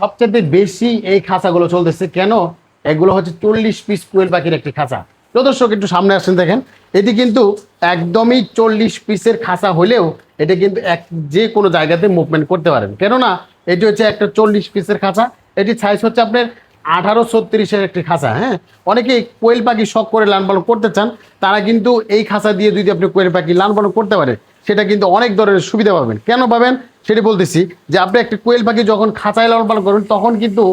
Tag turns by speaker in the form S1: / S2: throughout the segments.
S1: সবচেয়ে বেশি এই খাঁচাগুলো চলতেছে কেন? এগুলো হচ্ছে চল্লিশ পিস কোয়েল পাখির একটি খাঁচা। প্রিয় দর্শক, একটু সামনে আসেন দেখেন। এটি কিন্তু একদমই চল্লিশ পিসের খাঁচা হলেও এটা কিন্তু এক, যে কোনো জায়গাতে মুভমেন্ট করতে পারেন। কেননা, এটি হচ্ছে একটা চল্লিশ পিসের খাঁচা। এটি সাইজ হচ্ছে আপনার আঠারো ছত্রিশের একটি খাঁচা হ্যাঁ? অনেকে কোয়েল পাখি শখ করে লালন পালন করতে চান, তারা কিন্তু এই খাঁচা দিয়ে যদি আপনি কোয়েল পাখি লালন পালন করতে পারেন সেটা কিন্তু অনেক ধরনের সুবিধা পাবেন। কেন পাবেন? সেটি বলতেছি যে আপনি একটি কোয়েল পাখি যখন খাঁচায় লালন পালন করবেন, তখন কিন্তু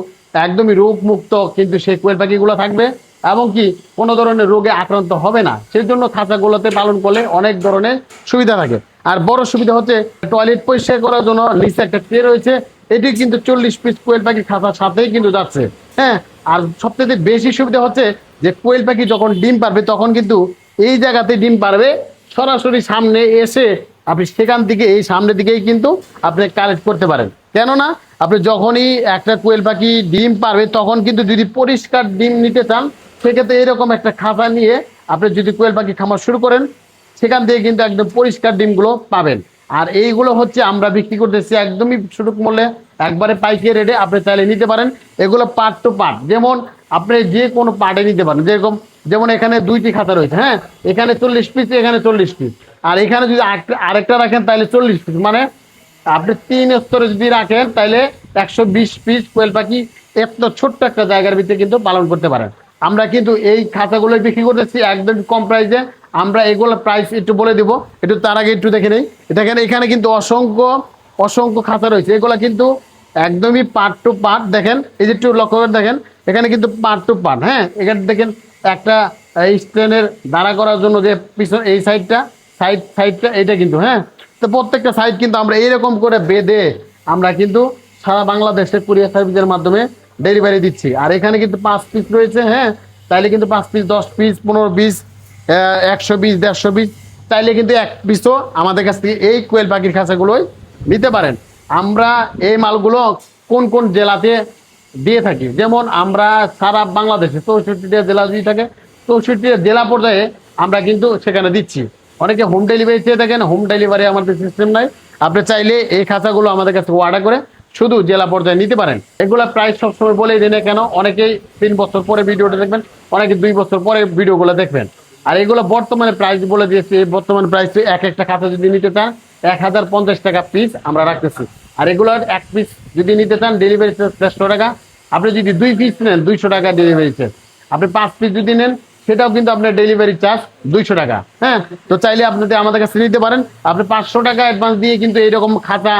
S1: একদমই রোগ মুক্ত কিন্তু সেই কোয়েল পাখিগুলো থাকবে এবং কি কোনো ধরনের রোগে আক্রান্ত হবে না। সেই জন্য খাঁচাগুলোতে পালন করলে অনেক ধরনের সুবিধা থাকে। আর বড় সুবিধা হচ্ছে টয়লেট পরিষ্কার করার জন্য নিচে একটা ট্রে রয়েছে। এটি কিন্তু চল্লিশ পিস কোয়েল পাখি খাঁচার সাথেই কিন্তু যাচ্ছে। হ্যাঁ আর সবথেকে বেশি সুবিধা হচ্ছে যে কোয়েল পাখি যখন ডিম পারবে, তখন কিন্তু এই জায়গাতে ডিম পারবে সরাসরি সামনে এসে আপনি সেখান থেকে এই সামনের দিকেই কিন্তু আপনি কালেক্ট করতে পারেন। কেননা আপনি যখনই একটা কোয়েল পাখি ডিম পারবে, তখন কিন্তু যদি পরিষ্কার ডিম নিতে চান, সেক্ষেত্রে এরকম একটা খাঁচা নিয়ে আপনি যদি কোয়েল পাখি খামার শুরু করেন, সেখান থেকে কিন্তু একদম পরিষ্কার ডিমগুলো পাবেন। আর এইগুলো হচ্ছে আমরা বিক্রি করতেছি একদমই সুযোগ মূল্যে, একবারে পাইকারি রেটে আপনি চাইলে নিতে পারেন। এগুলো পার্ট টু পার্ট যেমন আপনি যে কোনো পার্টে নিতে পারেন। যেরকম, যেমন এখানে দুইটি খাতা রয়েছে হ্যাঁ? এখানে চল্লিশ পিস এখানে চল্লিশ পিস আর এখানে যদি আরেকটা- রাখেন, তাহলে চল্লিশ পিস মানে আপনি তিন স্তরে যদি রাখেন, তাহলে একশো বিশ পিস কোয়েল পাখি এত ছোট্ট একটা জায়গার ভিতরে কিন্তু পালন করতে পারেন। আমরা কিন্তু এই খাঁচাগুলো বিক্রি করতেছি একদম কম প্রাইসে আমরা এগুলো প্রাইস একটু বলে দিব। একটু তার আগে একটু দেখে নেই। দেখেন, এখানে কিন্তু অসংখ্য অসংখ্য খাঁচা রয়েছে। এগুলো কিন্তু একদমই পার্ট টু পার্ট দেখেন, এই যে একটু লক্ষ্য করে দেখেন, এখানে কিন্তু পার্ট টু পার্ট হ্যাঁ এখানে দেখেন একটা স্ট্যান্ডের দাঁড়া করার জন্য যে পিছন, এই সাইডটা সাইড সাইডটা এটা কিন্তু হ্যাঁ? তো প্রত্যেকটা সাইড কিন্তু আমরা এইরকম করে বেঁধে আমরা কিন্তু সারা বাংলাদেশে কুরিয়ার সার্ভিসের মাধ্যমে ডেলিভারি দিচ্ছি। আর এখানে কিন্তু পাঁচ পিস রয়েছে হ্যাঁ? তাইলে কিন্তু পাঁচ পিস দশ পিস পনেরো পিস একশো পিস দেড়শো পিস তাইলে কিন্তু এক পিসও আমাদের কাছ থেকে এই কোয়েল পাখির খাঁচাগুলোই নিতে পারেন। আমরা এই মালগুলো কোন কোন জেলাতে দিয়ে থাকি? যেমন আমরা সারা বাংলাদেশে চৌষট্টিটা জেলা দিয়ে থাকে, চৌষট্টিটা জেলা পর্যায়ে আমরা কিন্তু সেখানে দিচ্ছি। অনেকে হোম ডেলিভারি চেয়ে থাকেন হোম ডেলিভারি আমাদের সিস্টেম নাই। আপনি চাইলে এই খাঁচাগুলো আমাদের কাছে অর্ডার করে শুধু জেলা পর্যায়ে নিতে পারেন। এগুলা প্রাইস সবসময় বলেই দিনে কেন, অনেকেই তিন বছর পরে ভিডিওটা দেখবেন, অনেকে দুই বছর পরে ভিডিওগুলো দেখবেন। আর এগুলো বর্তমানে প্রাইস বলে দিয়েছি, এই বর্তমান প্রাইস এক একটা খাতা যদি নিতে চান, এক হাজার পঞ্চাশ টাকা পিস আমরা রাখতেছি। আর এগুলোর এক পিস যদি নিতে চান ডেলিভারি চার্জ দেড়শো টাকা। আপনি যদি দুই পিস নেন, দুইশো টাকা ডেলিভারি চার্জ আপনি পাঁচ পিস যদি নেন সেটাও কিন্তু আপনার ডেলিভারি চার্জ দুইশো টাকা হ্যাঁ? তো চাইলে আপনি আমাদের কাছে নিতে পারেন, আপনি পাঁচশো টাকা অ্যাডভান্স দিয়ে কিন্তু এইরকম খাতা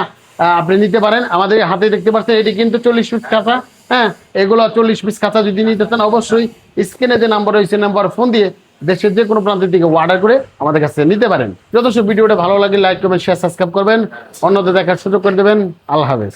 S1: আপনি নিতে পারেন। আমাদের হাতে দেখতে পাচ্ছেন, এটি কিন্তু চল্লিশ পিস খাতা হ্যাঁ? এগুলো চল্লিশ পিস খাতা যদি নিতে চান, অবশ্যই স্ক্রিনে যে নাম্বার রয়েছে নাম্বার ফোন দিয়ে দেশের যে কোনো প্রান্তের দিকে অর্ডার করে আমাদের কাছে নিতে পারেন। যথেষ্ট ভিডিওটা ভালো লাগে লাইক করবেন শেয়ার সাবস্ক্রাইব করবেন। অন্যদের দেখার সুযোগ করে দেবেন। আল্লাহ হাফেজ।